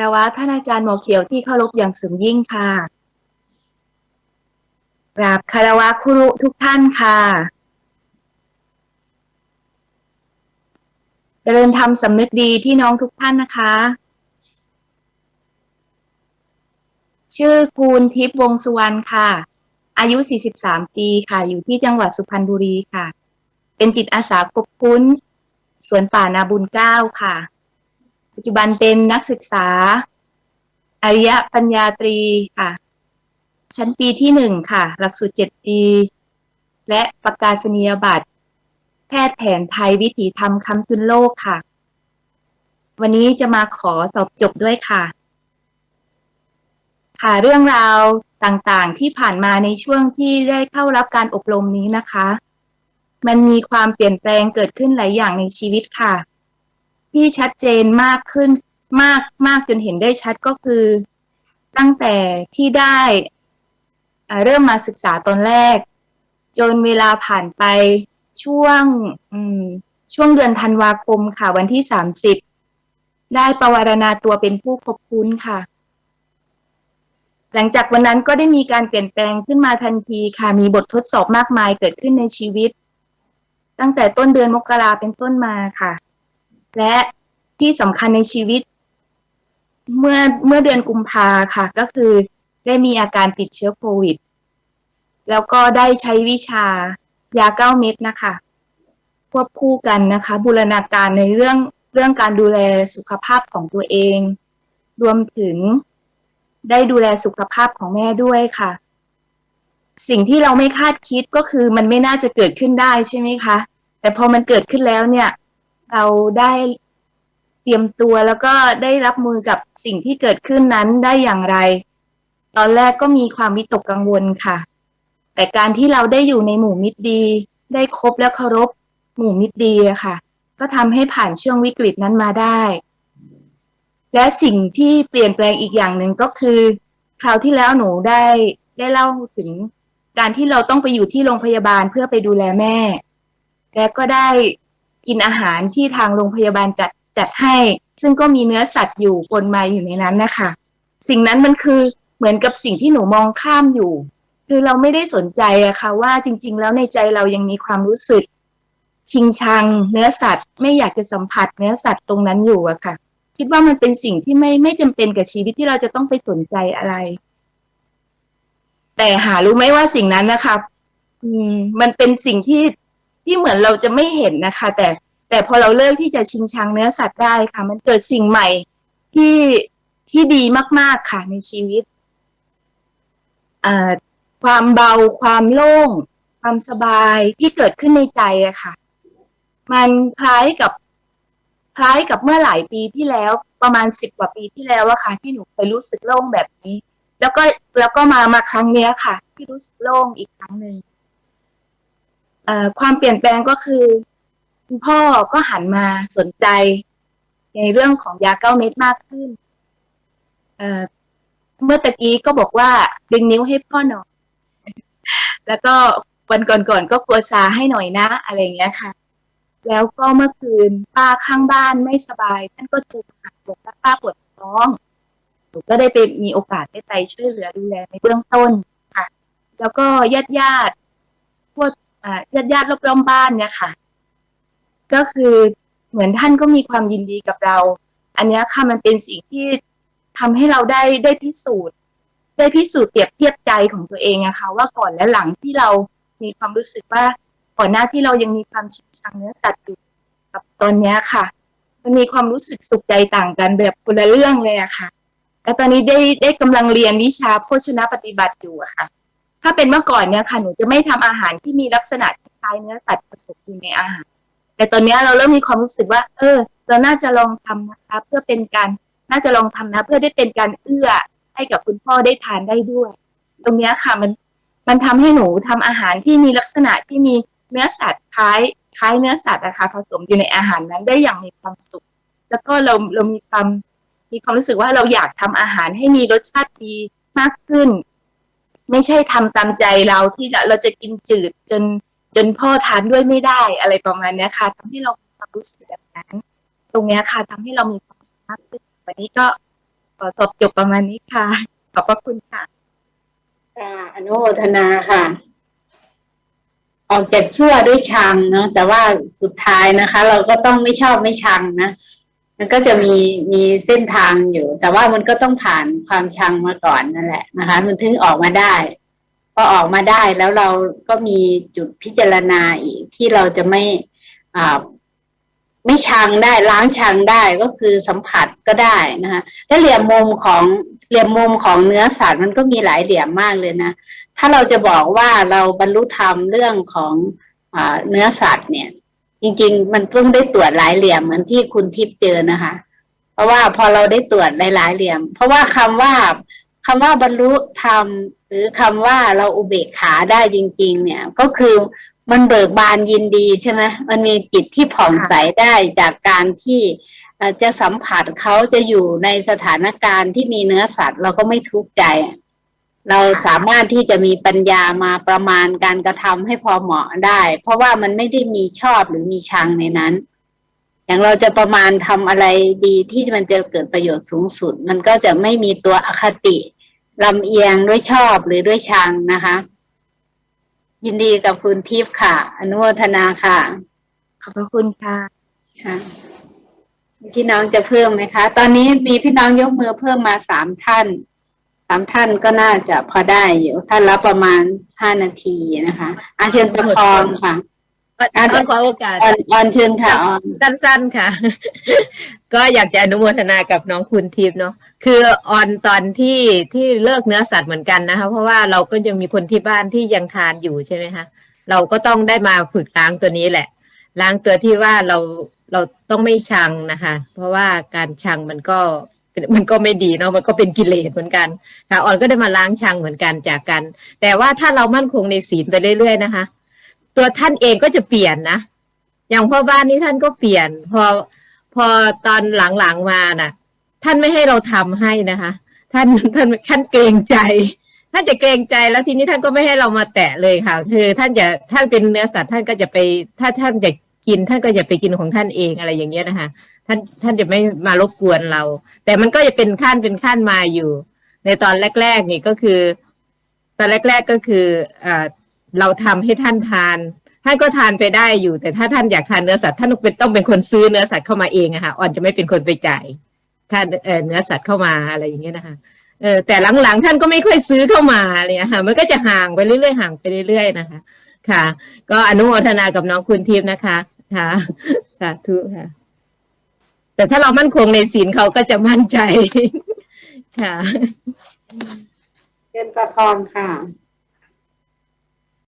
แต่ว่าท่านอาจารย์หมอเขียวที่เคารพอย่างสูงยิ่งค่ะกราบคารวะครุทุกท่านค่ะเจริญธรรมสำนึกดีพี่น้องทุกท่านนะคะ ชื่อคูณทิพย์วงสุวรรณค่ะ อายุ 43 ปีค่ะ อยู่ที่จังหวัดสุพรรณบุรีค่ะ เป็นจิตอาสาคบคุ้น สวนป่านาบุญเก้าค่ะ จจุบันเป็นนักศึกษาอริยปัญญาตรีค่ะ ชั้นปีที่หนึ่งค่ะ หลักสูตรเจ็ดปี และประกาศนียบัตร แพทย์แผนไทยวิถีธรรมคำจุนโลกค่ะ วันนี้จะมาขอตอบจบด้วยค่ะ ค่ะเรื่องราวต่างๆที่ผ่านมาในช่วงที่ได้เข้ารับการอบรมนี้นะคะ มันมีความเปลี่ยนแปลงเกิดขึ้นหลายอย่างในชีวิตค่ะ ที่ชัดเจนมากขึ้นมากมากจนเห็นได้ชัดก็คือ ตั้งแต่ที่ได้เริ่มมาศึกษาตอนแรก จนเวลาผ่านไปช่วงช่วงเดือนธันวาคมค่ะ วันที่สามสิบได้ประวารณาตัวเป็นผู้พบคุ้นค่ะ หลังจากวันนั้นก็ได้มีการเปลี่ยนแปลงขึ้นมาทันทีค่ะ มีบททดสอบมากมายเกิดขึ้นในชีวิต ตั้งแต่ต้นเดือนมกราเป็นต้นมาค่ะ และที่สำคัญในชีวิต เมื่อเมื่อเดือนกุมภาค่ะ ก็คือได้มีอาการติดเชื้อโควิด แล้วก็ได้ใช้วิชายาเก้าเม็ดนะคะ ควบคู่กันนะคะ บูรณาการในเรื่องเรื่องการดูแลสุขภาพของตัวเอง รวมถึงได้ดูแลสุขภาพของแม่ด้วยค่ะ สิ่งที่เราไม่คาดคิดก็คือมันไม่น่าจะเกิดขึ้นได้ใช่ไหมคะ แต่พอมันเกิดขึ้นแล้วเนี่ย เราได้เตรียมตัวแล้วก็ได้รับมือกับสิ่งที่เกิดขึ้นนั้นได้อย่างไร ตอนแรกก็มีความวิตกกังวลค่ะ แต่การที่เราได้อยู่ในหมู่มิตรดี ได้คบและเคารพหมู่มิตรดีค่ะ ก็ทำให้ผ่านช่วงวิกฤตนั้นมาได้ และสิ่งที่เปลี่ยนแปลงอีกอย่างหนึ่งก็คือ คราวที่แล้วหนูได้ได้เล่าถึงการที่เราต้องไปอยู่ที่โรงพยาบาลเพื่อไปดูแลแม่ และก็ได้ กินอาหารที่ทางโรงพยาบาลจัดจัดให้ ซึ่งก็มีเนื้อสัตว์อยู่ปนมาอยู่ในนั้นนะคะสิ่งนั้นมันคือเหมือนกับสิ่งที่หนูมองข้ามอยู่ คือเราไม่ได้สนใจอะค่ะ ว่าจริง ๆ แล้วในใจเรายังมีความรู้สึก ชิงชัง เนื้อสัตว์ ไม่อยากจะสัมผัสเนื้อสัตว์ตรงนั้นอยู่อะค่ะ คิดว่ามันเป็นสิ่งที่ไม่ไม่จำเป็นกับชีวิตที่เราจะต้องไปสนใจอะไร แต่หารู้ไหมว่าสิ่งนั้นนะคะ อืม มันเป็นสิ่งที่ ที่เหมือนเราจะไม่เห็นนะคะ แต่แต่พอเราเลิกที่จะชิงชังเนื้อสัตว์ได้ค่ะ มันเกิดสิ่งใหม่ที่ที่ดีมาก ๆค่ะในชีวิตความเบาความโล่ง ความสบายที่เกิดขึ้นในใจอะค่ะ มันคล้ายกับคล้ายกับเมื่อหลายปีที่แล้วประมาณสิบกว่าปีที่แล้วอะค่ะ ที่หนูเคยรู้สึกโล่งแบบนี้ แล้วก็แล้วก็มามาครั้งเนี้ยค่ะ ที่รู้สึกโล่งอีกครั้งหนึ่ง ความเปลี่ยนแปลงก็คือคุณพ่อก็หันมาสนใจ ในเรื่องของยาเก้าเม็ดมากขึ้นเมื่อตะกี้ก็บอกว่าดึงนิ้วให้พ่อหน่อย แล้วก็วันก่อนๆก็กลัวซาให้หน่อยนะ อะไรเงี้ยค่ะ แล้วก็เมื่อคืนป้าข้างบ้านไม่สบายท่านก็จูบบอกว่าป้าปวดท้องหนูก็ได้ไปมีโอกาสได้ไปช่วยเหลือดูแลในเบื้องต้นค่ะ แล้วก็ญาติญาติ ญาติญาติรอบๆบ้านเนี่ยค่ะ ก็คือเหมือนท่านก็มีความยินดีกับเรา อันนี้ค่ะมันเป็นสิ่งที่ทำให้เราได้ได้พิสูจน์ ได้พิสูจน์เปรียบเทียบใจของตัวเองอะคะว่าก่อนและหลังที่เรามีความรู้สึกว่าก่อนหน้าที่เรายังมีความชินชังเนื้อสัตว์อยู่กับตอนนี้ค่ะ มันมีความรู้สึกสุขใจต่างกันแบบคนละเรื่องเลยอะค่ะ และตอนนี้ได้ได้กำลังเรียนวิชาโภชนะปฏิบัติอยู่อะค่ะ ถ้าเป็นเมื่อก่อนเนี่ยค่ะหนูจะไม่ทำอาหารที่มีลักษณะคล้ายเนื้อสัตว์ผสมอยู่ในอาหาร แต่ตอนนี้เราเริ่มมีความรู้สึกว่า เออ เราน่าจะลองทำนะคะเพื่อเป็นการน่าจะลองทำนะ เพื่อได้เป็นการเอื้อให้กับคุณพ่อได้ทานได้ด้วย ตรงนี้ค่ะมันมันทำให้หนูทำอาหารที่มีลักษณะที่มีเนื้อสัตว์คล้ายคล้ายเนื้อสัตว์นะคะผสมอยู่ในอาหารนั้นได้อย่างมีความสุข แล้วก็เราเรามีความมีความรู้สึกว่าเราอยากทำอาหารให้มีรสชาติดีมากขึ้น ไม่ใช่ทำตามใจเราที่เราจะกินจืดจนจนพ่อทานด้วยไม่ได้อะไรประมาณนี้ค่ะทำให้เรามีความรู้สึกแบบนั้น ตรงนี้ค่ะทำให้เรามีความสุขมากขึ้นวันนี้ก็ขอตอบจบประมาณนี้ค่ะ ขอบพระคุณค่ะค่ะอนุโมทนาค่ะ ออกจากชั่วด้วยชังเนาะแต่ว่าสุดท้ายนะคะ เราก็ต้องไม่ชอบไม่ชังนะ มันก็จะมีมีเส้นทางอยู่ แต่ว่ามันก็ต้องผ่านความชังมาก่อนนั่นแหละนะคะ มันถึงออกมาได้พอออกมาได้แล้วเราก็มีจุดพิจารณาอีกที่เราจะไม่อ่าไม่ชังได้ล้างชังได้ก็คือสัมผัสก็ได้นะคะและเหลี่ยมมุมของเหลี่ยมมุมของเนื้อสัตว์มันก็มีหลายเหลี่ยมมากเลยนะ ถ้าเราจะบอกว่าเราบรรลุธรรมเรื่องของอเนื้อสัตว์เนี่ย จริง ๆ มันต้องได้ตรวจหลายเหลี่ยมเหมือนที่คุณทิพย์เจอนะคะ เพราะว่าพอเราได้ตรวจหลายๆเหลี่ยม เพราะว่าคำว่าคำว่าบรรลุธรรมหรือคำว่าเราอุเบกขาได้จริง ๆ เนี่ยก็คือมันเบิกบานยินดีใช่ไหมมันมีจิตที่ผ่องใสได้จากการที่จะสัมผัสเขาจะอยู่ในสถานการณ์ที่มีเนื้อสัตว์ เราก็ไม่ทุกข์ใจ เราสามารถที่จะมีปัญญามาประมาณการกระทำให้พอเหมาะได้ เพราะว่ามันไม่ได้มีชอบหรือมีชังในนั้น อย่างเราจะประมาณทำอะไรดีที่มันจะเกิดประโยชน์สูงสุด มันก็จะไม่มีตัวอคติลำเอียงด้วยชอบหรือด้วยชังนะคะ ยินดีกับคุณทิพย์ค่ะ อนุโมทนาค่ะ ขอบพระคุณค่ะค่ะมีพี่น้องจะเพิ่มไหมคะ ตอนนี้มีพี่น้องยกมือเพิ่มมาสามท่านสามท่านก็น่าจะพอได้อยู่ท่านละประมาณห้านาทีนะคะ อาเชิญประคองค่ะออนขอโอกาสออนออนเชิญค่ะออนสั้น ๆค่ะ ก็อยากจะอนุโมทนากับน้องคุณทิพย์เนาะคือออนตอนที่ที่เลิกเนื้อสัตว์เหมือนกันนะคะ เพราะว่าเราก็ยังมีคนที่บ้านที่ยังทานอยู่ใช่ไหมคะเราก็ต้องได้มาฝึกล้างตัวนี้แหละ ล้างตัวที่ว่าเราเราต้องไม่ชังนะคะ เพราะว่าการชังมันก็เป็น มันก็ไม่ดีเนาะมันก็เป็นกิเลสเหมือนกันค่ะออนก็ได้มาล้างชังเหมือนกันจากกัน แต่ว่าถ้าเรามั่นคงในศีลไปเรื่อย ๆ นะคะ ตัวท่านเองก็จะเปลี่ยนนะอย่างพ่อบ้านนี้ท่านก็เปลี่ยน พอพอตอนหลังๆมาน่ะ ท่านไม่ให้เราทำให้นะคะ ท่านท่านท่านเกรงใจท่านจะเกรงใจแล้วทีนี้ท่านก็ไม่ให้เรามาแตะเลยค่ะ คือ ท่านจะท่านเป็นเนื้อสัตว์ท่านก็จะไป ถ้าท่านจะกินท่านก็จะไปกินของท่านเองอะไรอย่างเงี้ยนะคะ ท่านท่านจะไม่มารบกวนเรา แต่มันก็จะเป็นขั้นเป็นขั้นมาอยู่ ในตอนแรก ๆ นี่ก็คือ ตอนแรก ๆก็คืออ่าเราทำให้ท่านทาน ท่านก็ทานไปได้อยู่ แต่ถ้าท่านอยากทานเนื้อสัตว์ท่านต้องเป็นต้องเป็นคนซื้อเนื้อสัตว์เข้ามาเองอะค่ะอ่อนจะไม่เป็นคนไปจ่ายท่านเเนื้อสัตว์เข้ามาอะไรอย่างเงี้ยนะคะเออแต่หลังๆ ท่านก็ไม่ค่อยซื้อเข้ามาเลยค่ะมันก็จะห่างไปเรื่อยๆห่างไปเรื่อย ๆ นะคะ ค่ะ ก็อนุโมทนากับน้องคุณทิพย์นะคะ ค่ะ สาธุค่ะ แต่ถ้าเรามั่นคงในศีลเขาก็จะมั่นใจ ค่ะ เชิญประคองค่ะ